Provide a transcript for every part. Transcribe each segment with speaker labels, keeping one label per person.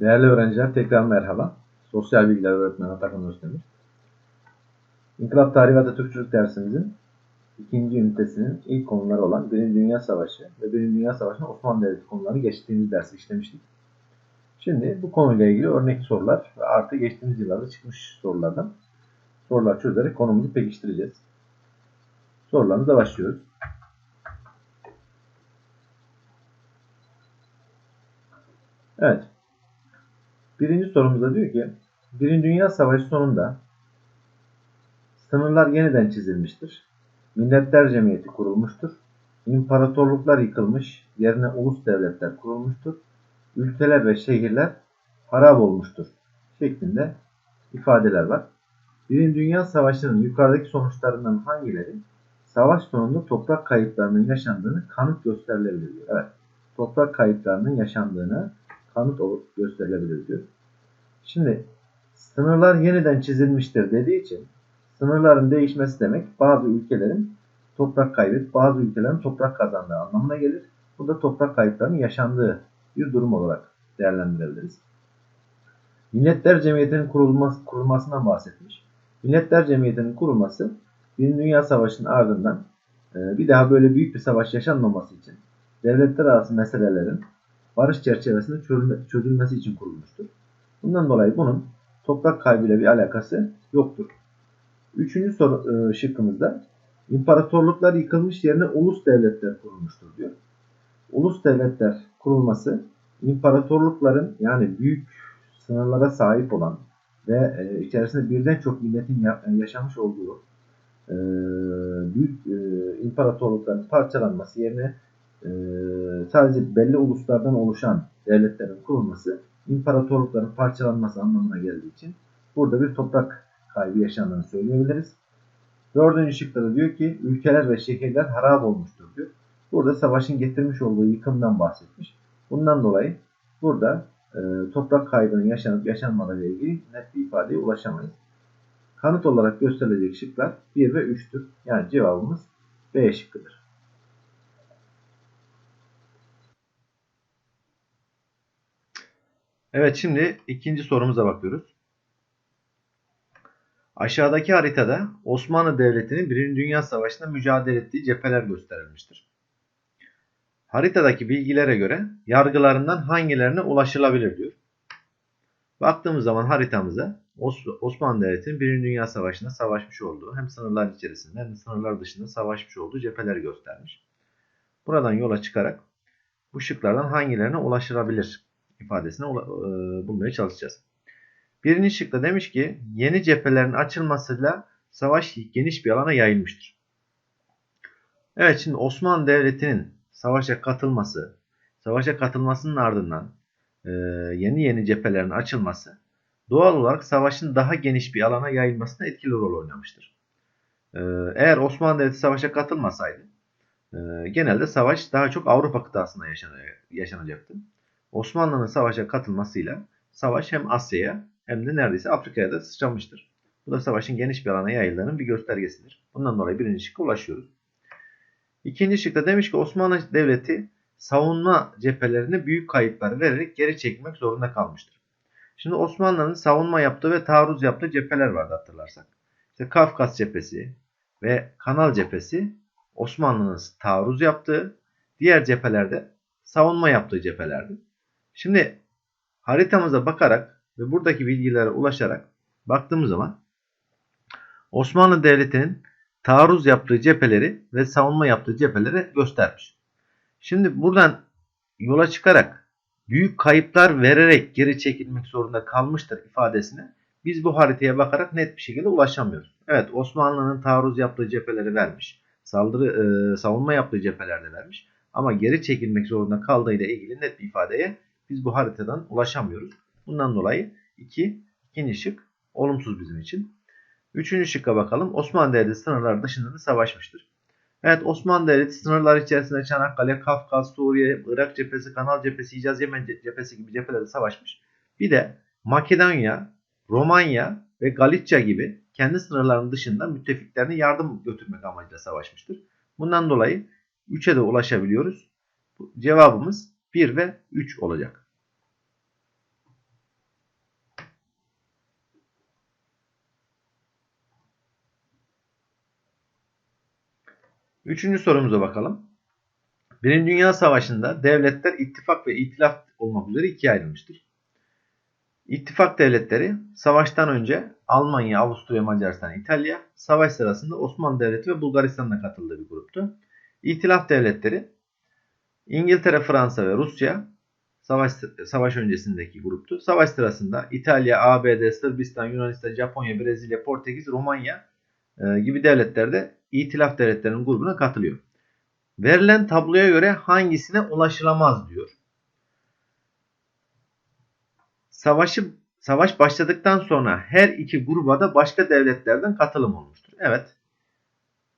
Speaker 1: Değerli öğrenciler tekrar merhaba. Sosyal Bilgiler Öğretmeni Atakan Özdemir. İnkılap Tarihi ve Atatürkçülük dersimizin ikinci ünitesinin ilk konuları olan Birinci Dünya Savaşı ve Birinci Dünya Savaşı'nda Osmanlı Devleti konularını geçtiğimiz dersi işlemiştik. Şimdi bu konuyla ilgili örnek sorular ve artı geçtiğimiz yıllarda çıkmış sorulardan sorular çözerek konumuzu pekiştireceğiz. Sorularımıza başlıyoruz. Evet. Birinci sorumuzda diyor ki Birinci Dünya Savaşı sonunda sınırlar yeniden çizilmiştir. Milletler Cemiyeti kurulmuştur. İmparatorluklar yıkılmış, yerine ulus devletler kurulmuştur. Ülkeler ve şehirler harap olmuştur şeklinde ifadeler var. Birinci Dünya Savaşı'nın yukarıdaki sonuçlarından hangileri savaş sonunda toprak kayıplarının yaşandığını kanıt gösterilebilir diyor. Evet. Toprak kayıplarının yaşandığını kanıt gösterilebilir diyor. Şimdi sınırlar yeniden çizilmiştir dediği için sınırların değişmesi demek bazı ülkelerin toprak kaybedip bazı ülkelerin toprak kazandığı anlamına gelir. Bu da toprak kayıplarının yaşandığı bir durum olarak değerlendirebiliriz. Milletler Cemiyeti'nin kurulması, kurulmasından bahsetmiş. Milletler Cemiyeti'nin kurulması Birinci Dünya Savaşı'nın ardından e, bir daha böyle büyük bir savaş yaşanmaması için devletler arası meselelerin barış çerçevesinde çözülmesi için kurulmuştur. Bundan dolayı bunun toprak kaybıyla bir alakası yoktur. Üçüncü soru e, şıkkımızda imparatorluklar yıkılmış yerine ulus devletler kurulmuştur diyor. Ulus devletler kurulması imparatorlukların yani büyük sınırlara sahip olan ve e, içerisinde birden çok milletin yaşamış olduğu e, büyük imparatorlukların parçalanması yerine sadece belli uluslardan oluşan devletlerin kurulması imparatorlukların parçalanması anlamına geldiği için burada bir toprak kaybı yaşandığını söyleyebiliriz. Dördüncü şıkta da diyor ki ülkeler ve şehirler harap olmuştur diyor. Burada savaşın getirmiş olduğu yıkımdan bahsetmiş. Bundan dolayı burada e, toprak kaybının yaşanıp yaşanmadığıyla ilgili net bir ifadeye ulaşamayız. Kanıt olarak gösterilecek şıklar 1 ve 3'tür. Yani cevabımız B şıkkıdır. Evet şimdi ikinci sorumuza bakıyoruz. Aşağıdaki haritada Osmanlı Devleti'nin 1. Dünya Savaşı'nda mücadele ettiği cepheler gösterilmiştir. Haritadaki bilgilere göre yargılarından hangilerine ulaşılabilir diyor. Baktığımız zaman haritamıza Osmanlı Devleti'nin 1. Dünya Savaşı'nda savaşmış olduğu hem sınırlar içerisinde hem de sınırlar dışında savaşmış olduğu cepheler göstermiş. Buradan yola çıkarak bu şıklardan hangilerine ulaşılabilir ifadesini e, bulmaya çalışacağız. Birinci şıkta demiş ki yeni cephelerin açılmasıyla savaş geniş bir alana yayılmıştır. Evet şimdi Osmanlı Devleti'nin savaşa katılması, savaşa katılmasının ardından e, yeni yeni cephelerin açılması doğal olarak savaşın daha geniş bir alana yayılmasına etkili rol oynamıştır. E, eğer Osmanlı Devleti savaşa katılmasaydı e, genelde savaş daha çok Avrupa kıtasında yaşanacaktı. Osmanlı'nın savaşa katılmasıyla savaş hem Asya'ya hem de neredeyse Afrika'ya da sıçramıştır. Bu da savaşın geniş bir alana yayıldığının bir göstergesidir. Bundan dolayı birinci şıkka ulaşıyoruz. İkinci şıkta demiş ki Osmanlı Devleti savunma cephelerine büyük kayıplar vererek geri çekmek zorunda kalmıştır. Şimdi Osmanlı'nın savunma yaptığı ve taarruz yaptığı cepheler vardı hatırlarsak. İşte Kafkas cephesi ve Kanal cephesi Osmanlı'nın taarruz yaptığı, diğer cephelerde savunma yaptığı cephelerdi. Şimdi haritamıza bakarak ve buradaki bilgilere ulaşarak baktığımız zaman Osmanlı Devleti'nin taarruz yaptığı cepheleri ve savunma yaptığı cepheleri göstermiş. Şimdi buradan yola çıkarak büyük kayıplar vererek geri çekilmek zorunda kalmıştır ifadesine biz bu haritaya bakarak net bir şekilde ulaşamıyoruz. Evet Osmanlı'nın taarruz yaptığı cepheleri vermiş. Saldırı e, savunma yaptığı cephelerde vermiş. Ama geri çekilmek zorunda kaldığı ile ilgili net bir ifadeye biz bu haritadan ulaşamıyoruz. Bundan dolayı 2. ikinci şık olumsuz bizim için. Üçüncü şıkka bakalım. Osmanlı Devleti sınırlar dışında da savaşmıştır. Evet Osmanlı Devleti sınırlar içerisinde Çanakkale, Kafkas, Suriye, Irak cephesi, Kanal cephesi, Hicaz Yemen cephesi gibi cephelerde savaşmış. Bir de Makedonya, Romanya ve Galicia gibi kendi sınırlarının dışında müttefiklerine yardım götürmek amacıyla savaşmıştır. Bundan dolayı 3'e de ulaşabiliyoruz. Cevabımız 1 ve 3 olacak. Üçüncü sorumuza bakalım. Birinci Dünya Savaşı'nda devletler ittifak ve itilaf olmak üzere ikiye ayrılmıştır. İttifak devletleri savaştan önce Almanya, Avusturya, Macaristan, İtalya, savaş sırasında Osmanlı Devleti ve Bulgaristan'da katıldığı bir gruptu. İtilaf devletleri İngiltere, Fransa ve Rusya savaş savaş öncesindeki gruptu. Savaş sırasında İtalya, ABD, Sırbistan, Yunanistan, Japonya, Brezilya, Portekiz, Romanya e, gibi devletler de İtilaf devletlerinin grubuna katılıyor. Verilen tabloya göre hangisine ulaşılamaz diyor. Savaşı savaş başladıktan sonra her iki gruba da başka devletlerden katılım olmuştur. Evet.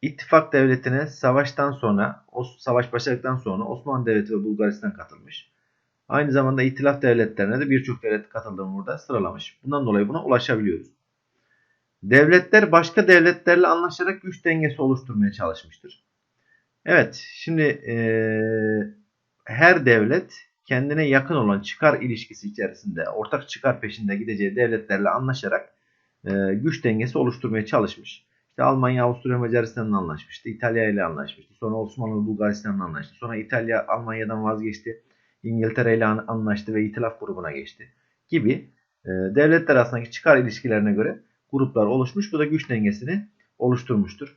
Speaker 1: İttifak devletine savaştan sonra, o savaş başladıktan sonra Osmanlı Devleti ve Bulgaristan katılmış. Aynı zamanda itilaf devletlerine de birçok devlet katıldığını burada sıralamış. Bundan dolayı buna ulaşabiliyoruz. Devletler başka devletlerle anlaşarak güç dengesi oluşturmaya çalışmıştır. Evet, şimdi e, her devlet kendine yakın olan çıkar ilişkisi içerisinde ortak çıkar peşinde gideceği devletlerle anlaşarak e, güç dengesi oluşturmaya çalışmış. İşte Almanya, Avusturya, Macaristan'la anlaşmıştı. İtalya ile anlaşmıştı. Sonra Osmanlı Bulgaristan'la anlaştı. Sonra İtalya Almanya'dan vazgeçti. İngiltere ile anlaştı ve itilaf grubuna geçti. Gibi e, devletler arasındaki çıkar ilişkilerine göre gruplar oluşmuş. Bu da güç dengesini oluşturmuştur.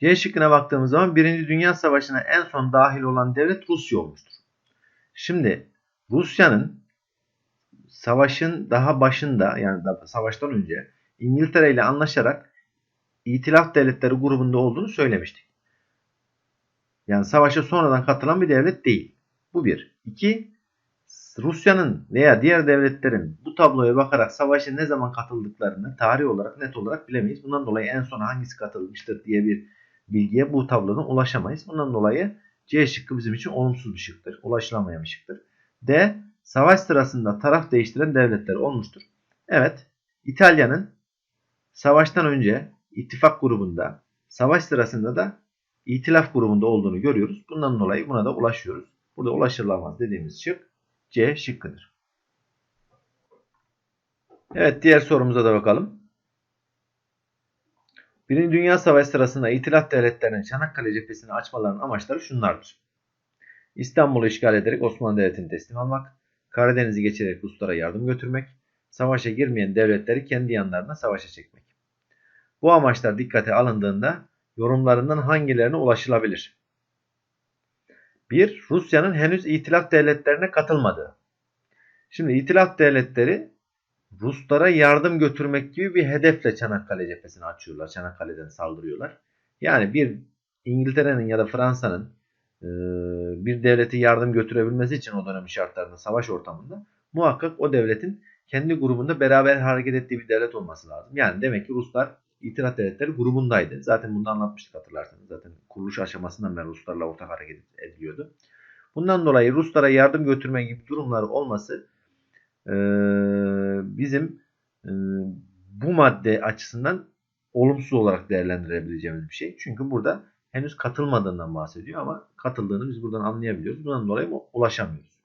Speaker 1: C şıkkına baktığımız zaman 1. Dünya Savaşı'na en son dahil olan devlet Rusya olmuştur. Şimdi Rusya'nın savaşın daha başında yani da savaştan önce İngiltere ile anlaşarak İtilaf Devletleri grubunda olduğunu söylemiştik. Yani savaşa sonradan katılan bir devlet değil. Bu bir. İki, Rusya'nın veya diğer devletlerin bu tabloya bakarak savaşa ne zaman katıldıklarını tarih olarak net olarak bilemeyiz. Bundan dolayı en son hangisi katılmıştır diye bir bilgiye bu tablodan ulaşamayız. Bundan dolayı C şıkkı bizim için olumsuz bir şıktır. Ulaşılamayan bir şıktır. D. Savaş sırasında taraf değiştiren devletler olmuştur. Evet. İtalya'nın savaştan önce ittifak grubunda, savaş sırasında da itilaf grubunda olduğunu görüyoruz. Bundan dolayı buna da ulaşıyoruz. Burada ulaşılamaz dediğimiz şık C şıkkıdır. Evet diğer sorumuza da bakalım. Birinci Dünya Savaşı sırasında İtilaf devletlerinin Çanakkale cephesini açmalarının amaçları şunlardır. İstanbul'u işgal ederek Osmanlı Devleti'ni teslim almak, Karadeniz'i geçerek Ruslara yardım götürmek, savaşa girmeyen devletleri kendi yanlarına savaşa çekmek. Bu amaçlar dikkate alındığında yorumlarından hangilerine ulaşılabilir? 1. Rusya'nın henüz itilaf devletlerine katılmadığı. Şimdi itilaf devletleri Ruslara yardım götürmek gibi bir hedefle Çanakkale cephesini açıyorlar. Çanakkale'den saldırıyorlar. Yani bir İngiltere'nin ya da Fransa'nın e, bir devleti yardım götürebilmesi için o dönem şartlarında savaş ortamında muhakkak o devletin kendi grubunda beraber hareket ettiği bir devlet olması lazım. Yani demek ki Ruslar İtilaf Devletleri grubundaydı. Zaten bunu anlatmıştık hatırlarsanız. Zaten kuruluş aşamasından beri Ruslarla ortak hareket ediliyordu. Bundan dolayı Ruslara yardım götürme gibi durumları olması e, bizim e, bu madde açısından olumsuz olarak değerlendirebileceğimiz bir şey. Çünkü burada henüz katılmadığından bahsediyor ama katıldığını biz buradan anlayabiliyoruz. Bundan dolayı ulaşamıyoruz.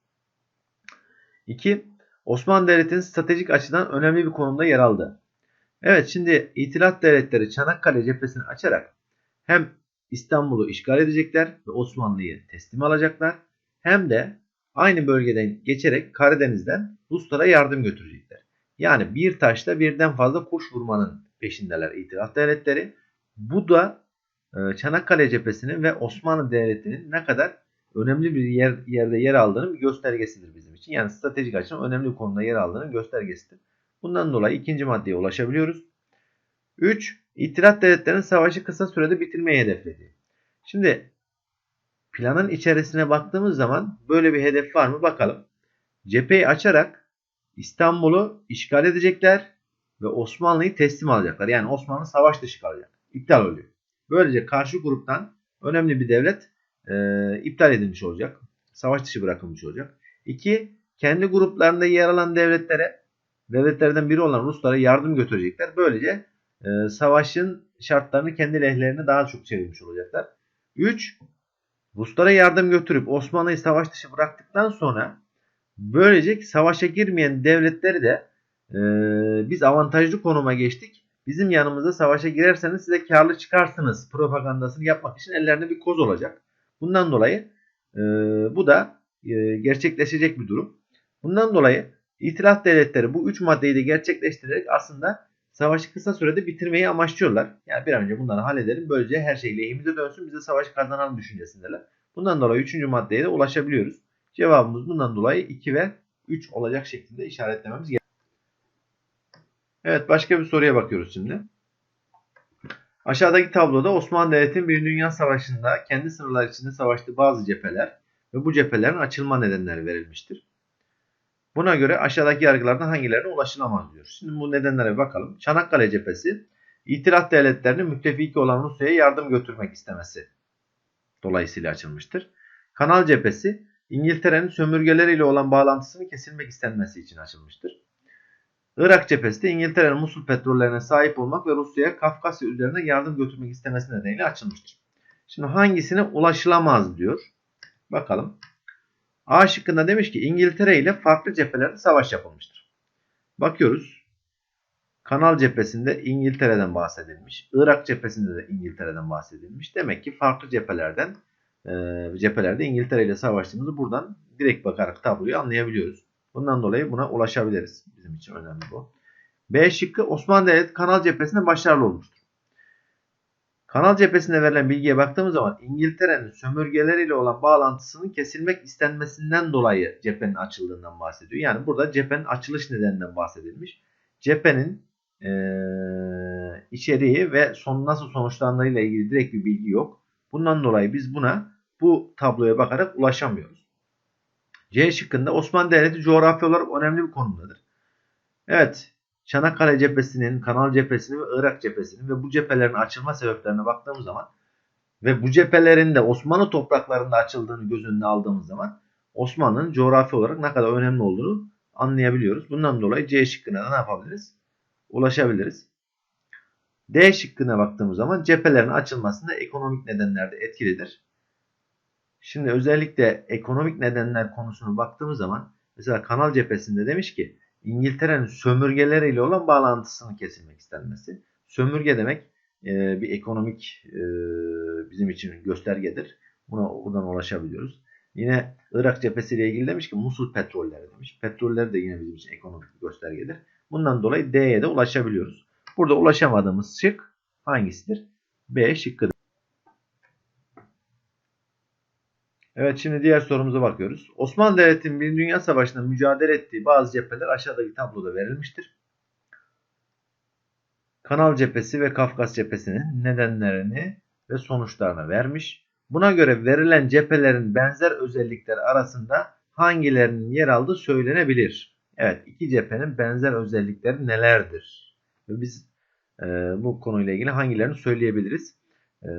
Speaker 1: 2. Osmanlı Devleti'nin stratejik açıdan önemli bir konumda yer aldı. Evet şimdi İtilaf Devletleri Çanakkale cephesini açarak hem İstanbul'u işgal edecekler ve Osmanlı'yı teslim alacaklar hem de aynı bölgeden geçerek Karadeniz'den Ruslara yardım götürecekler. Yani bir taşla birden fazla kuş vurmanın peşindeler İtilaf Devletleri. Bu da e, Çanakkale cephesinin ve Osmanlı Devleti'nin ne kadar önemli bir yer, yerde yer aldığının bir göstergesidir bizim için. Yani stratejik açıdan önemli bir konuda yer aldığının göstergesidir. Bundan dolayı ikinci maddeye ulaşabiliyoruz. 3. İtilaf devletlerinin savaşı kısa sürede bitirmeyi hedefledi. Şimdi planın içerisine baktığımız zaman böyle bir hedef var mı bakalım. Cepheyi açarak İstanbul'u işgal edecekler ve Osmanlı'yı teslim alacaklar. Yani Osmanlı savaş dışı kalacak. İptal oluyor. Böylece karşı gruptan önemli bir devlet e, iptal edilmiş olacak. Savaş dışı bırakılmış olacak. 2. Kendi gruplarında yer alan devletlere devletlerden biri olan Ruslara yardım götürecekler. Böylece e, savaşın şartlarını kendi lehlerine daha çok çevirmiş olacaklar. 3. Ruslara yardım götürüp Osmanlı'yı savaş dışı bıraktıktan sonra böylece savaşa girmeyen devletleri de e, biz avantajlı konuma geçtik bizim yanımızda savaşa girerseniz size karlı çıkarsınız propagandasını yapmak için ellerinde bir koz olacak. Bundan dolayı e, bu da e, gerçekleşecek bir durum. Bundan dolayı İtilaf devletleri bu üç maddeyi de gerçekleştirerek aslında savaşı kısa sürede bitirmeyi amaçlıyorlar. Yani bir an önce bunları halledelim. Böylece her şey lehimize dönsün. Biz de savaşı kazanalım düşüncesindeler. Bundan dolayı üçüncü maddeye de ulaşabiliyoruz. Cevabımız bundan dolayı 2 ve 3 olacak şeklinde işaretlememiz gerekiyor. Evet başka bir soruya bakıyoruz şimdi. Aşağıdaki tabloda Osmanlı Devleti'nin bir Dünya Savaşı'nda kendi sınırları içinde savaştığı bazı cepheler ve bu cephelerin açılma nedenleri verilmiştir. Buna göre aşağıdaki yargılardan hangilerine ulaşılamaz diyor. Şimdi bu nedenlere bir bakalım. Çanakkale cephesi İtilaf devletlerinin müttefiki olan Rusya'ya yardım götürmek istemesi dolayısıyla açılmıştır. Kanal cephesi İngiltere'nin sömürgeleriyle olan bağlantısının kesilmek istenmesi için açılmıştır. Irak cephesi de İngiltere'nin Musul petrollerine sahip olmak ve Rusya'ya Kafkasya üzerine yardım götürmek istemesi nedeniyle açılmıştır. Şimdi hangisine ulaşılamaz diyor. Bakalım. A şıkkında demiş ki İngiltere ile farklı cephelerde savaş yapılmıştır. Bakıyoruz. Kanal cephesinde İngiltere'den bahsedilmiş. Irak cephesinde de İngiltere'den bahsedilmiş. Demek ki farklı cephelerden e, cephelerde İngiltere ile savaştığımızı buradan direkt bakarak tabloyu anlayabiliyoruz. Bundan dolayı buna ulaşabiliriz. Bizim için önemli bu. B şıkkı Osmanlı Devleti kanal cephesinde başarılı olmuştur. Kanal cephesinde verilen bilgiye baktığımız zaman İngiltere'nin sömürgeleriyle olan bağlantısının kesilmek istenmesinden dolayı cephenin açıldığından bahsediyor. Yani burada cephenin açılış nedeninden bahsedilmiş. Cephenin e, içeriği ve son nasıl sonuçlandığıyla ilgili direkt bir bilgi yok. Bundan dolayı biz buna bu tabloya bakarak ulaşamıyoruz. C şıkkında Osmanlı Devleti coğrafi olarak önemli bir konumdadır. Evet, Çanakkale cephesinin, Kanal cephesinin ve Irak cephesinin ve bu cephelerin açılma sebeplerine baktığımız zaman ve bu cephelerin de Osmanlı topraklarında açıldığını göz önüne aldığımız zaman Osmanlı'nın coğrafi olarak ne kadar önemli olduğunu anlayabiliyoruz. Bundan dolayı C şıkkına da ne yapabiliriz? Ulaşabiliriz. D şıkkına baktığımız zaman cephelerin açılmasında ekonomik nedenler de etkilidir. Şimdi özellikle ekonomik nedenler konusuna baktığımız zaman mesela kanal cephesinde demiş ki İngiltere'nin sömürgeleriyle olan bağlantısını kesilmek istenmesi. Sömürge demek e, bir ekonomik e, bizim için göstergedir. Buna buradan ulaşabiliyoruz. Yine Irak cephesiyle ilgili demiş ki Musul petrolleri demiş. Petroller de yine bizim için ekonomik bir göstergedir. Bundan dolayı D'ye de ulaşabiliyoruz. Burada ulaşamadığımız şık hangisidir? B şıkkıdır. Evet şimdi diğer sorumuza bakıyoruz. Osmanlı Devleti'nin bir Dünya Savaşı'nda mücadele ettiği bazı cepheler aşağıdaki tabloda verilmiştir. Kanal cephesi ve Kafkas cephesinin nedenlerini ve sonuçlarını vermiş. Buna göre verilen cephelerin benzer özellikleri arasında hangilerinin yer aldığı söylenebilir. Evet iki cephenin benzer özellikleri nelerdir? Ve biz e, bu konuyla ilgili hangilerini söyleyebiliriz? E,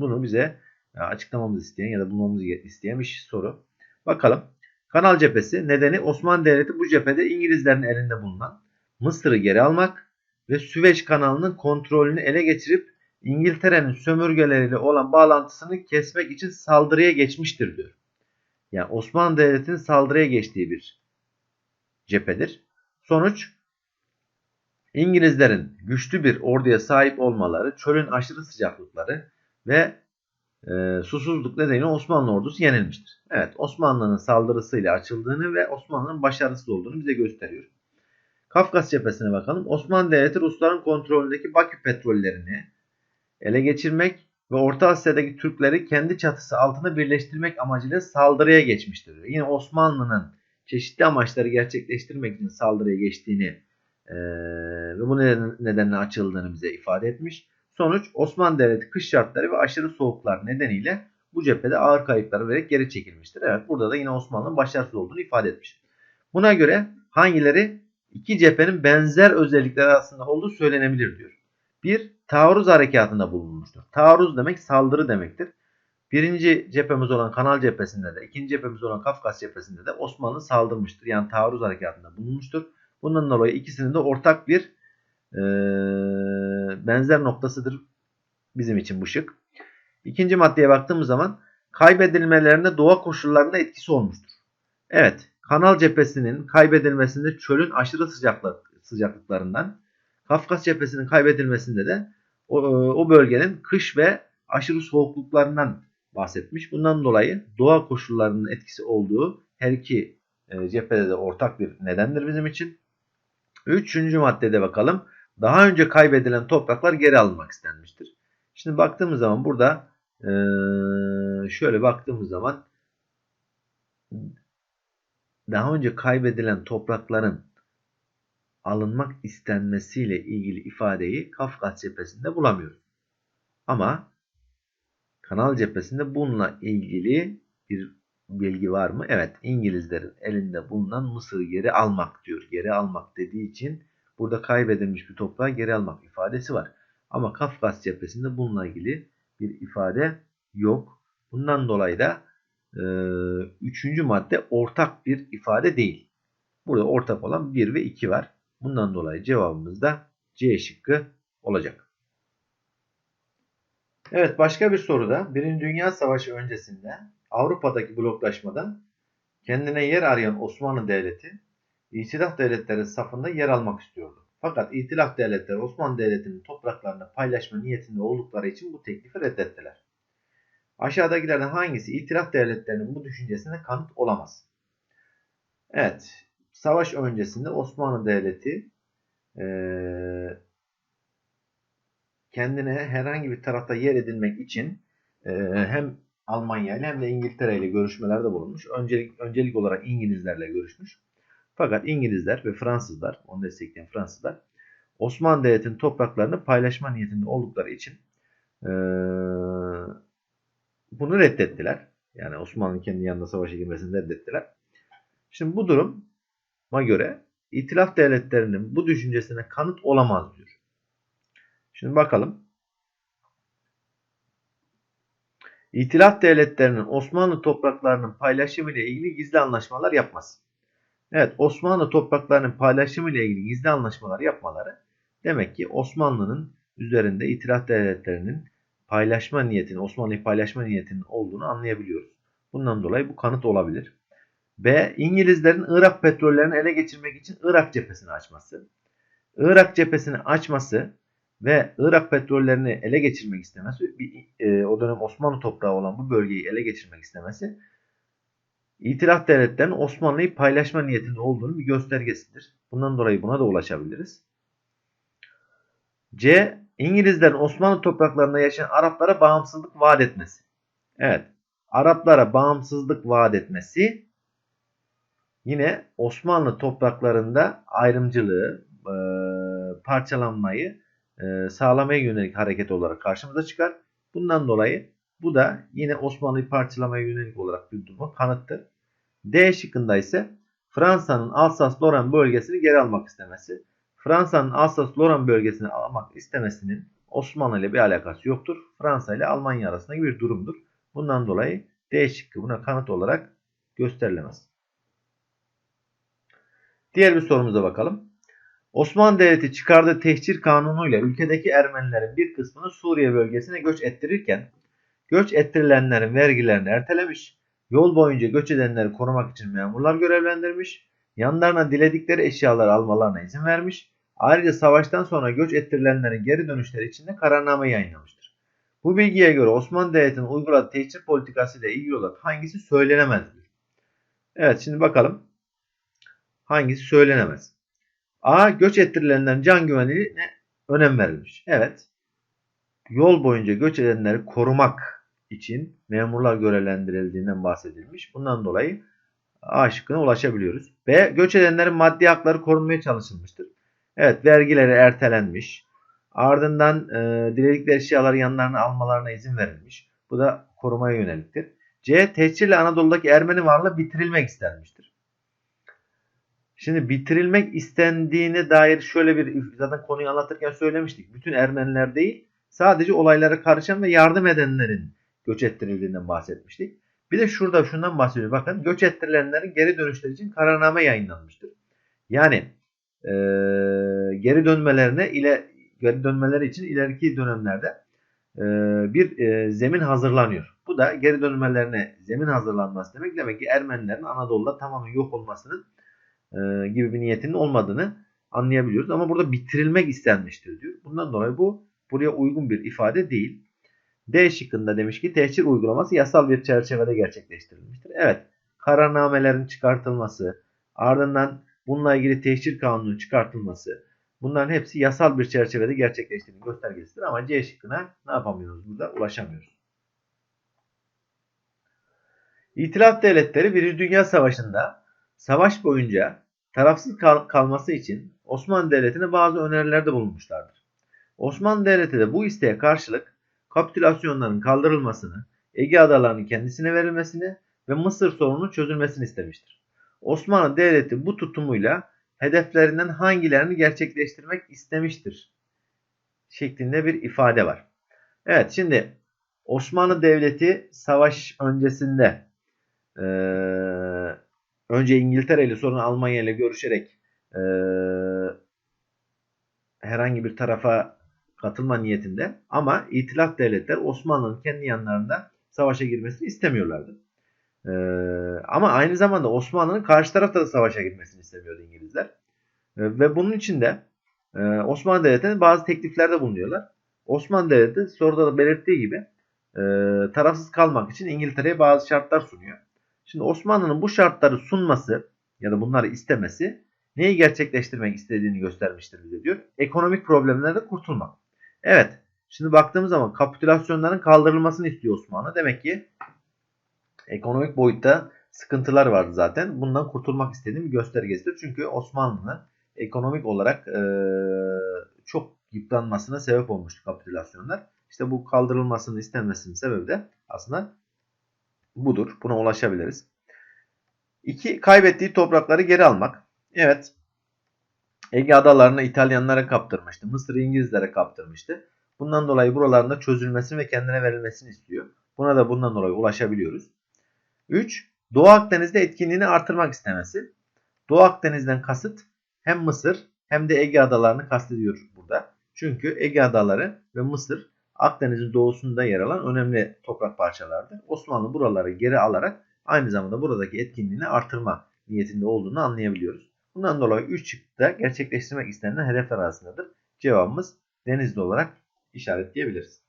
Speaker 1: bunu bize açıklamamızı isteyen ya da bulmamızı isteyen bir soru. Bakalım. Kanal cephesi nedeni Osmanlı Devleti bu cephede İngilizlerin elinde bulunan Mısır'ı geri almak ve Süveyş kanalının kontrolünü ele geçirip İngiltere'nin sömürgeleriyle olan bağlantısını kesmek için saldırıya geçmiştir diyor. Yani Osmanlı Devleti'nin saldırıya geçtiği bir cephedir. Sonuç İngilizlerin güçlü bir orduya sahip olmaları, çölün aşırı sıcaklıkları ve e, susuzluk nedeniyle Osmanlı ordusu yenilmiştir. Evet Osmanlı'nın saldırısıyla açıldığını ve Osmanlı'nın başarısız olduğunu bize gösteriyor. Kafkas cephesine bakalım. Osmanlı Devleti Rusların kontrolündeki Bakü petrollerini ele geçirmek ve Orta Asya'daki Türkleri kendi çatısı altında birleştirmek amacıyla saldırıya geçmiştir. Yine Osmanlı'nın çeşitli amaçları gerçekleştirmek için saldırıya geçtiğini e, ve bu nedenle açıldığını bize ifade etmiş. Sonuç Osmanlı Devleti kış şartları ve aşırı soğuklar nedeniyle bu cephede ağır kayıplar vererek geri çekilmiştir. Evet burada da yine Osmanlı'nın başarısız olduğunu ifade etmiş. Buna göre hangileri iki cephenin benzer özellikleri arasında olduğu söylenebilir diyor. Bir, taarruz harekatında bulunmuştur. Taarruz demek saldırı demektir. Birinci cephemiz olan Kanal cephesinde de, ikinci cephemiz olan Kafkas cephesinde de Osmanlı saldırmıştır. Yani taarruz harekatında bulunmuştur. Bundan dolayı ikisinin de ortak bir e, benzer noktasıdır bizim için bu şık. İkinci maddeye baktığımız zaman kaybedilmelerinde doğa koşullarında etkisi olmuştur. Evet, kanal cephesinin kaybedilmesinde çölün aşırı sıcaklık, sıcaklıklarından, Kafkas cephesinin kaybedilmesinde de o, o bölgenin kış ve aşırı soğukluklarından bahsetmiş. Bundan dolayı doğa koşullarının etkisi olduğu her iki e, cephede de ortak bir nedendir bizim için. Üçüncü maddede bakalım. Daha önce kaybedilen topraklar geri alınmak istenmiştir. Şimdi baktığımız zaman burada e, şöyle baktığımız zaman daha önce kaybedilen toprakların alınmak istenmesiyle ilgili ifadeyi Kafkas cephesinde bulamıyoruz. Ama Kanal cephesinde bununla ilgili bir bilgi var mı? Evet İngilizlerin elinde bulunan Mısır'ı geri almak diyor. Geri almak dediği için burada kaybedilmiş bir toprağı geri almak ifadesi var. Ama Kafkas cephesinde bununla ilgili bir ifade yok. Bundan dolayı da e, üçüncü madde ortak bir ifade değil. Burada ortak olan 1 ve 2 var. Bundan dolayı cevabımız da C şıkkı olacak. Evet başka bir soruda Birinci Dünya Savaşı öncesinde Avrupa'daki bloklaşmada kendine yer arayan Osmanlı Devleti İtilaf devletleri safında yer almak istiyordu. Fakat İtilaf devletleri Osmanlı Devleti'nin topraklarını paylaşma niyetinde oldukları için bu teklifi reddettiler. Aşağıdakilerden hangisi İtilaf devletlerinin bu düşüncesine kanıt olamaz? Evet, savaş öncesinde Osmanlı Devleti ee, kendine herhangi bir tarafta yer edinmek için e, hem Almanya ile hem de İngiltere ile görüşmelerde bulunmuş. Öncelik, öncelik olarak İngilizlerle görüşmüş. Fakat İngilizler ve Fransızlar, onu destekleyen Fransızlar Osmanlı Devleti'nin topraklarını paylaşma niyetinde oldukları için e, bunu reddettiler. Yani Osmanlı'nın kendi yanında savaşa girmesini reddettiler. Şimdi bu duruma göre İtilaf devletlerinin bu düşüncesine kanıt olamaz diyor. Şimdi bakalım. İtilaf devletlerinin Osmanlı topraklarının paylaşımı ile ilgili gizli anlaşmalar yapması. Evet Osmanlı topraklarının paylaşımı ile ilgili gizli anlaşmalar yapmaları demek ki Osmanlı'nın üzerinde itilaf devletlerinin paylaşma niyetini, Osmanlı'yı paylaşma niyetinin olduğunu anlayabiliyoruz. Bundan dolayı bu kanıt olabilir. B. İngilizlerin Irak petrollerini ele geçirmek için Irak cephesini açması. Irak cephesini açması ve Irak petrollerini ele geçirmek istemesi, e, o dönem Osmanlı toprağı olan bu bölgeyi ele geçirmek istemesi, İtilaf devletlerinin Osmanlı'yı paylaşma niyetinde olduğunu bir göstergesidir. Bundan dolayı buna da ulaşabiliriz. C. İngilizlerin Osmanlı topraklarında yaşayan Araplara bağımsızlık vaat etmesi. Evet, Araplara bağımsızlık vaat etmesi yine Osmanlı topraklarında ayrımcılığı, e, parçalanmayı e, sağlamaya yönelik hareket olarak karşımıza çıkar. Bundan dolayı bu da yine Osmanlı'yı parçalamaya yönelik olarak bir duruma kanıttır. D şıkkında ise Fransa'nın Alsas-Lorraine bölgesini geri almak istemesi. Fransa'nın Alsas-Lorraine bölgesini almak istemesinin Osmanlı ile bir alakası yoktur. Fransa ile Almanya arasındaki bir durumdur. Bundan dolayı D şıkkı buna kanıt olarak gösterilemez. Diğer bir sorumuza bakalım. Osmanlı Devleti çıkardığı tehcir kanunuyla ülkedeki Ermenilerin bir kısmını Suriye bölgesine göç ettirirken göç ettirilenlerin vergilerini ertelemiş, yol boyunca göç edenleri korumak için memurlar görevlendirmiş, yanlarına diledikleri eşyaları almalarına izin vermiş, ayrıca savaştan sonra göç ettirilenlerin geri dönüşleri için de kararname yayınlamıştır. Bu bilgiye göre Osmanlı Devleti'nin uyguladığı tehcir politikası ile ilgili olarak hangisi söylenemezdir? Evet şimdi bakalım hangisi söylenemez. A. Göç ettirilenlerin can güvenliğine önem verilmiş. Evet. Yol boyunca göç edenleri korumak için memurlar görevlendirildiğinden bahsedilmiş. Bundan dolayı A şıkkına ulaşabiliyoruz. B. Göç edenlerin maddi hakları korunmaya çalışılmıştır. Evet vergileri ertelenmiş. Ardından e, diledikleri eşyaları yanlarına almalarına izin verilmiş. Bu da korumaya yöneliktir. C. Tehcirle Anadolu'daki Ermeni varlığı bitirilmek istenmiştir. Şimdi bitirilmek istendiğine dair şöyle bir zaten konuyu anlatırken söylemiştik. Bütün Ermeniler değil sadece olaylara karışan ve yardım edenlerin göç ettirildiğinden bahsetmiştik. Bir de şurada şundan bahsediyor. Bakın göç ettirilenlerin geri dönüşleri için kararname yayınlanmıştır. Yani e, geri dönmelerine ile geri dönmeleri için ileriki dönemlerde e, bir e, zemin hazırlanıyor. Bu da geri dönmelerine zemin hazırlanması demek. Demek ki Ermenilerin Anadolu'da tamamen yok olmasının e, gibi bir niyetinin olmadığını anlayabiliyoruz. Ama burada bitirilmek istenmiştir diyor. Bundan dolayı bu buraya uygun bir ifade değil. D şıkkında demiş ki tehcir uygulaması yasal bir çerçevede gerçekleştirilmiştir. Evet kararnamelerin çıkartılması ardından bununla ilgili tehcir kanunun çıkartılması bunların hepsi yasal bir çerçevede gerçekleştiğini göstergesidir. Ama C şıkkına ne yapamıyoruz burada ulaşamıyoruz. İtilaf devletleri 1. Dünya Savaşı'nda savaş boyunca tarafsız kal kalması için Osmanlı Devleti'ne bazı önerilerde bulunmuşlardır. Osmanlı Devleti de bu isteğe karşılık kapitülasyonların kaldırılmasını, Ege adalarının kendisine verilmesini ve Mısır sorununun çözülmesini istemiştir. Osmanlı Devleti bu tutumuyla hedeflerinden hangilerini gerçekleştirmek istemiştir şeklinde bir ifade var. Evet şimdi Osmanlı Devleti savaş öncesinde e, önce İngiltere ile sonra Almanya ile görüşerek e, herhangi bir tarafa katılma niyetinde ama itilaf devletler Osmanlı'nın kendi yanlarında savaşa girmesini istemiyorlardı. Ee, ama aynı zamanda Osmanlı'nın karşı tarafta da savaşa girmesini istemiyordu İngilizler. Ee, ve bunun için de e, Osmanlı Devleti'ne bazı tekliflerde bulunuyorlar. Osmanlı Devleti soruda da belirttiği gibi e, tarafsız kalmak için İngiltere'ye bazı şartlar sunuyor. Şimdi Osmanlı'nın bu şartları sunması ya da bunları istemesi neyi gerçekleştirmek istediğini göstermiştir bize diyor. Ekonomik problemlerde kurtulmak. Evet. Şimdi baktığımız zaman kapitülasyonların kaldırılmasını istiyor Osmanlı. Demek ki ekonomik boyutta sıkıntılar vardı zaten. Bundan kurtulmak istediğim bir göstergesidir. Çünkü Osmanlı'nın ekonomik olarak e, çok yıpranmasına sebep olmuştu kapitülasyonlar. İşte bu kaldırılmasını istenmesinin sebebi de aslında budur. Buna ulaşabiliriz. İki, kaybettiği toprakları geri almak. Evet. Ege adalarını İtalyanlara kaptırmıştı. Mısır'ı İngilizlere kaptırmıştı. Bundan dolayı buralarında çözülmesini ve kendine verilmesini istiyor. Buna da bundan dolayı ulaşabiliyoruz. 3. Doğu Akdeniz'de etkinliğini artırmak istemesi. Doğu Akdeniz'den kasıt hem Mısır hem de Ege adalarını kastediyor burada. Çünkü Ege adaları ve Mısır Akdeniz'in doğusunda yer alan önemli toprak parçalardır. Osmanlı buraları geri alarak aynı zamanda buradaki etkinliğini artırma niyetinde olduğunu anlayabiliyoruz. Bundan dolayı 3 çıktıda gerçekleştirmek istenilen hedefler arasındadır. Cevabımız Denizli olarak işaretleyebiliriz.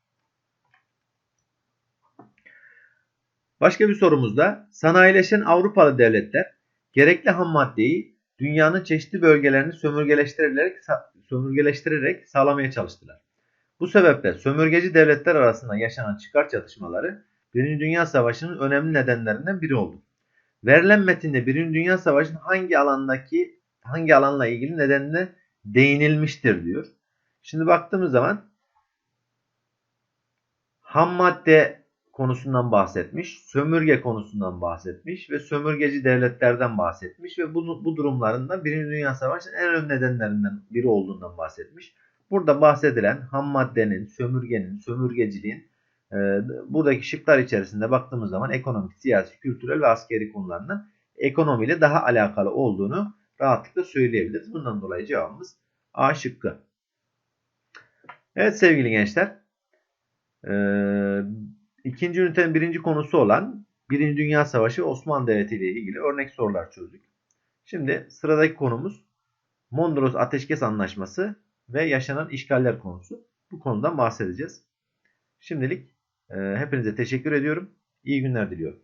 Speaker 1: Başka bir sorumuzda sanayileşen Avrupalı devletler gerekli ham maddeyi dünyanın çeşitli bölgelerini sömürgeleştirerek, sömürgeleştirerek sağlamaya çalıştılar. Bu sebeple sömürgeci devletler arasında yaşanan çıkar çatışmaları 1. Dünya Savaşı'nın önemli nedenlerinden biri oldu. Verilen metinde 1. Dünya Savaşı'nın hangi alandaki hangi alanla ilgili nedenine değinilmiştir diyor. Şimdi baktığımız zaman ham madde konusundan bahsetmiş, sömürge konusundan bahsetmiş ve sömürgeci devletlerden bahsetmiş ve bu, bu durumlarında Birinci Dünya Savaşı'nın en önemli nedenlerinden biri olduğundan bahsetmiş. Burada bahsedilen ham maddenin, sömürgenin, sömürgeciliğin buradaki şıklar içerisinde baktığımız zaman ekonomik, siyasi, kültürel ve askeri konularının ekonomiyle daha alakalı olduğunu rahatlıkla söyleyebiliriz. Bundan dolayı cevabımız A şıkkı. Evet sevgili gençler. Ee, ikinci ünitenin birinci konusu olan Birinci Dünya Savaşı Osmanlı Devleti ile ilgili örnek sorular çözdük. Şimdi sıradaki konumuz Mondros Ateşkes Anlaşması ve yaşanan işgaller konusu. Bu konudan bahsedeceğiz. Şimdilik hepinize teşekkür ediyorum. İyi günler diliyorum.